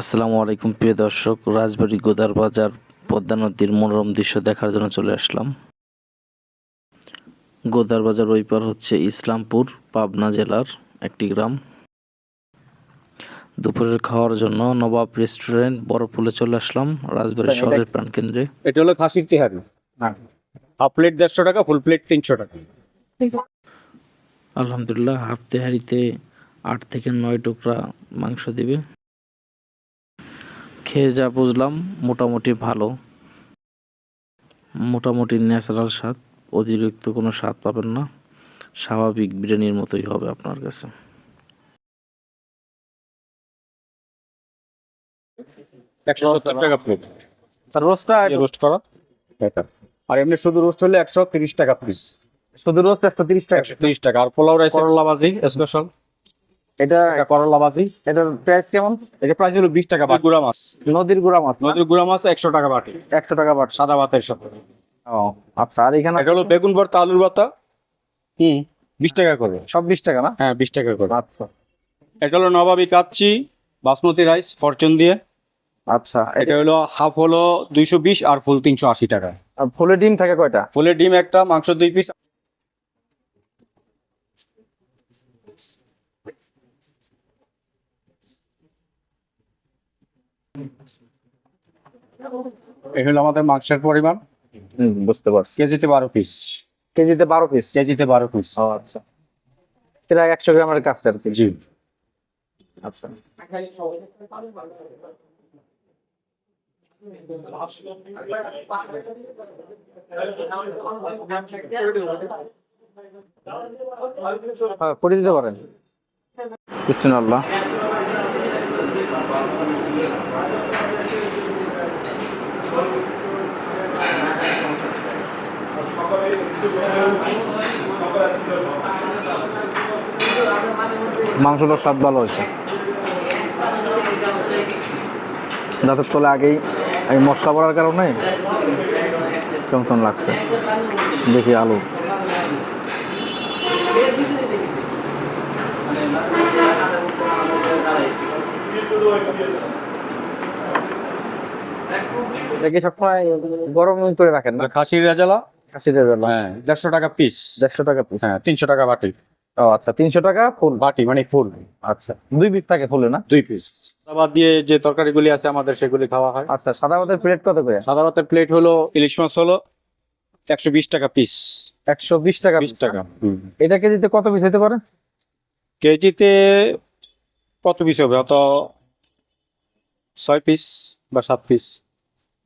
আসসালামু আলাইকুম প্রিয় দর্শক। রাজবাড়ী গোদার বাজার পদ্মা নদীর মনোরম দৃশ্য দেখার জন্য চলে আসলাম। গোদার বাজার ওই পার হচ্ছে ইসলামপুর পাবনা জেলার একটি গ্রাম। দুপুরের খাওয়ার জন্য নবাব রেস্টুরেন্ট বড়পুলে চলে আসলাম রাজবাড়ী শহরের প্রাণকেন্দ্রে। এটা হলো খাসির তেহারি। হাফ প্লেট দেড়শো টাকা ফুল প্লেট তিনশো টাকা। আলহামদুলিল্লাহ হাফ তেহারিতে আট থেকে নয় টুকরা মাংস দিবে। খেয়ে যা বুঝলাম মোটামুটি ভালো। মোটামুটি ন্যাচারাল স্বাদ অতিরিক্ত কোনো স্বাদ পাবেন না। স্বাভাবিক বিরিয়ানির মতোই হবে আপনার কাছে। একশো সত্তর টাকা প্লেট তার রোস্টটা রোস্ট করা? আর এমনি শুধু রোস্ট হলে একশো তিরিশ টাকা পিস শুধু রোস্ট একশো তিরিশ টাকা। একশো তিরিশ টাকা। আর পোলাও রাইস করলা ভাজি স্পেশাল এটা এটা করলা ভাজি এটার প্রাইস কেমন? এটা প্রাইস হলো বিশ টাকা বাটি। গুড়া মাছ। নদীর গুড়া মাছ নদীর গুড়া মাছ একশো টাকা বাটি। একশো টাকা বাট। সাদা ভাতের সাথে। ও আচ্ছা আর এখানে এটা হলো বেগুন ভর্তা আলুর ভর্তা। কি? বিশ টাকা করে। সব বিশ টাকা না? হ্যাঁ বিশ টাকা করে। আচ্ছা। এটা হলো নবাবী কাচ্চি বাসমতি রাইস ফরচুন দিয়ে। আচ্ছা এটা হলো হাফ হলো দুইশো বিশ আর ফুল তিনশো আশি টাকা। আর ফুলে ডিম থাকে কয়টা? ফুলের ডিম একটা মাংস দুই পিস। এই হলো আমাদের মাংসের পরিমাণ। হুম বুঝতে পারছি। কেজিতে বারো পিস কেজিতে বারো পিস কেজিতে বারো পিস ও আচ্ছা। এটা একশো গ্রামের কাছে আর কি? জি। আচ্ছা। হ্যাঁ, করে দিতে পারেন। বিসমিল্লাহ। মাংসটার স্বাদ ভালো হয়েছে। দাঁতের তলে আগেই এই মশলা পড়ার কারণে কেমন লাগছে? দেখি আলু। দেখি সবসময় গরম করে রাখেন না। খাসির রেজালা? খাসিদের বেলা হ্যাঁ দেড়শো টাকা পিস দেড়শো টাকা পিস হ্যাঁ তিনশো টাকা বাটি। ও আচ্ছা তিনশো টাকা ফুল। বাটি মানে ফুল। আচ্ছা দুই পিস থাকে ফুলে না? দুই পিস সাদা দিয়ে যে তরকারিগুলি আছে আমাদের সেগুলি খাওয়া হয়। আচ্ছা সাদা ভাতের প্লেট কত করে? সাদা ভাতের প্লেট হলো ইলিশ মাছ হলো একশো বিশ টাকা পিস একশো বিশ টাকা বিশ টাকা? এটা কেজিতে কত পিস হতে পারে? কেজিতে কত পিস হবে? অত ছয় পিস বা সাত পিস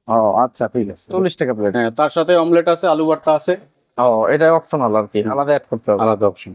ও আচ্ছা ঠিক আছে। চল্লিশ টাকা প্লেট হ্যাঁ তার সাথে অমলেট আছে আলু ভর্তা আছে। ও এটা অপশনাল আর কি আলাদা অ্যাড করতে হবে। আলাদা অপশন